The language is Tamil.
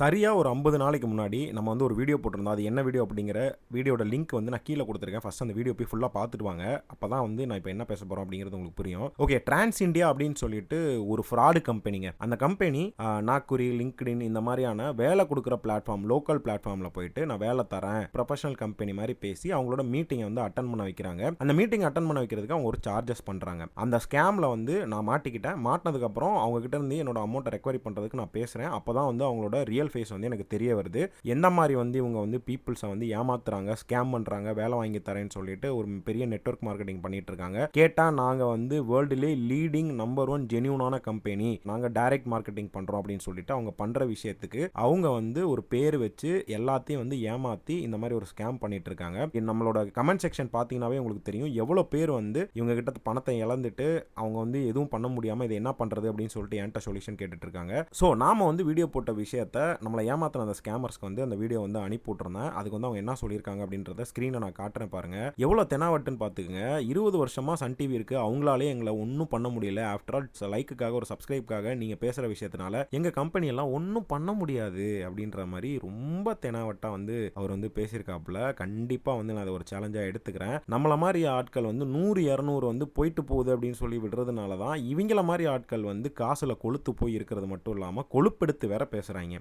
சரியாக ஒரு ஐம்பது நாளைக்கு முன்னாடி நம்ம வந்து ஒரு வீடியோ போட்டிருந்தோம். அது என்ன வீடியோ அப்படிங்கிற வீடியோட லிங்க் வந்து நான் கீழே கொடுத்துருக்கேன். ஃபஸ்ட் அந்த வீடியோ போய் ஃபுல்லாக பார்த்துட்டு வாங்க. அப்போ தான் வந்து நான் இப்போ என்ன பேச போகிறோம் அப்படிங்கிறது உங்களுக்கு புரியும். ஓகே டிரான்ஸ் இண்டியா அப்படின்னு சொல்லிட்டு ஒரு ஃப்ராடு கம்பெனிங்க அந்த கம்பெனி நாக்குரி லிங்க்டின் இந்த மாதிரியான வேலை கொடுக்குற பிளாட்ஃபார்ம் லோக்கல் பிளாட்ஃபார்மில் போயிட்டு நான் வேலை தரேன் ப்ரொஃபஷனல் கம்பெனி மாதிரி பேசி அவங்களோட மீட்டிங்கை வந்து அட்டன் பண்ண வைக்கிறாங்க. அந்த மீட்டிங் அட்டன் பண்ண வைக்கிறதுக்கு அவங்க ஒரு சார்ஜஸ் பண்ணுறாங்க அந்த ஸ்கேமில் வந்து நான் மாட்டிக்கிட்டேன். மாட்டினதுக்கப்புறம் அவங்ககிட்ட இருந்து என்னோட அமௌண்ட்டை ரெக்கவரி பண்ணுறதுக்கு நான் பேசுகிறேன் அப்போ தான் வந்து அவங்களோட ரியல் ஃபேஸ் வந்து எனக்கு தெரிய வருது. எந்த மாதிரி வந்து இவங்க வந்து பீப்புள்ஸை வந்து ஏமாத்துறாங்க ஸ்கேம் பண்ணுறாங்க வேலை வாங்கி தரேன்னு சொல்லிட்டு ஒரு பெரிய நெட்வொர்க் மார்க்கெட்டிங் பண்ணிட்டு இருக்காங்க. கேட்டால் நாங்கள் வந்து வேர்ல்டுலே லீடிங் நம்பர் ஒன் ஜெனியூனான கம்பெனி நாங்கள் டைரக்ட் மார்க்கெட்டிங் பண்ணுறோம் அப்படின்னு சொல்லிட்டு அவங்க பண்ணுற விஷயத்துக்கு அவங்க வந்து ஒரு பேர் வச்சு எல்லாத்தையும் வந்து ஏமாற்றி இந்த மாதிரி ஒரு ஸ்கேம் பண்ணிட்டு இருக்காங்க. நம்மளோட கமெண்ட் செக்ஷன் பார்த்தீங்கன்னாவே உங்களுக்கு தெரியும். எவ்வளோ பேர் வந்து இவங்க கிட்ட பணத்தை இழந்துட்டு அவங்க வந்து எதுவும் பண்ண முடியாமல் இதை என்ன பண்ணுறது அப்படின்னு சொல்லிட்டு என்கிட்ட சொல்யூஷன் கேட்டுட்டு இருக்காங்க. ஸோ நாம வந்து வீடியோ போட்ட விஷயத்த நம்மளை ஏமாத்தின அந்த ஸ்கேமர்ஸ்க்கு வந்து அந்த வீடியோ வந்து அனுப்பி விட்டுருந்தேன் அதுக்கு வந்து அவங்க என்ன சொல்லியிருக்காங்க அப்படின்றத ஸ்க்ரீனை நான் காட்டுறேன் பாருங்கள் எவ்வளோ தெனாவட்டுன்னு பார்த்துக்குங்க. இருபது வருஷமாக சன் டிவி இருக்கு. அவங்களாலே எங்களை ஒன்றும் பண்ண முடியல. ஆஃப்டர் ஆல் லைக்குக்காக ஒரு சப்ஸ்கிரைப்காக நீங்கள் பேசுகிற விஷயத்தினால எங்கள் கம்பெனியெல்லாம் ஒன்றும் பண்ண முடியாது அப்படின்ற மாதிரி ரொம்ப தெனாவட்டா வந்து அவர் வந்து பேசியிருக்காப்புல. கண்டிப்பாக வந்து நான் அதை ஒரு சேலஞ்சாக எடுத்துக்கிறேன். நம்மள மாதிரி ஆட்கள் வந்து நூறு இரநூறு வந்து போயிட்டு போகுது அப்படின்னு சொல்லி விடுறதுனால தான் இவங்கள மாதிரி ஆட்கள் வந்து காசில் கொளுத்து போய் இருக்கிறது மட்டும் இல்லாமல் கொழுப்பெடுத்து வேற பேசுகிறாங்க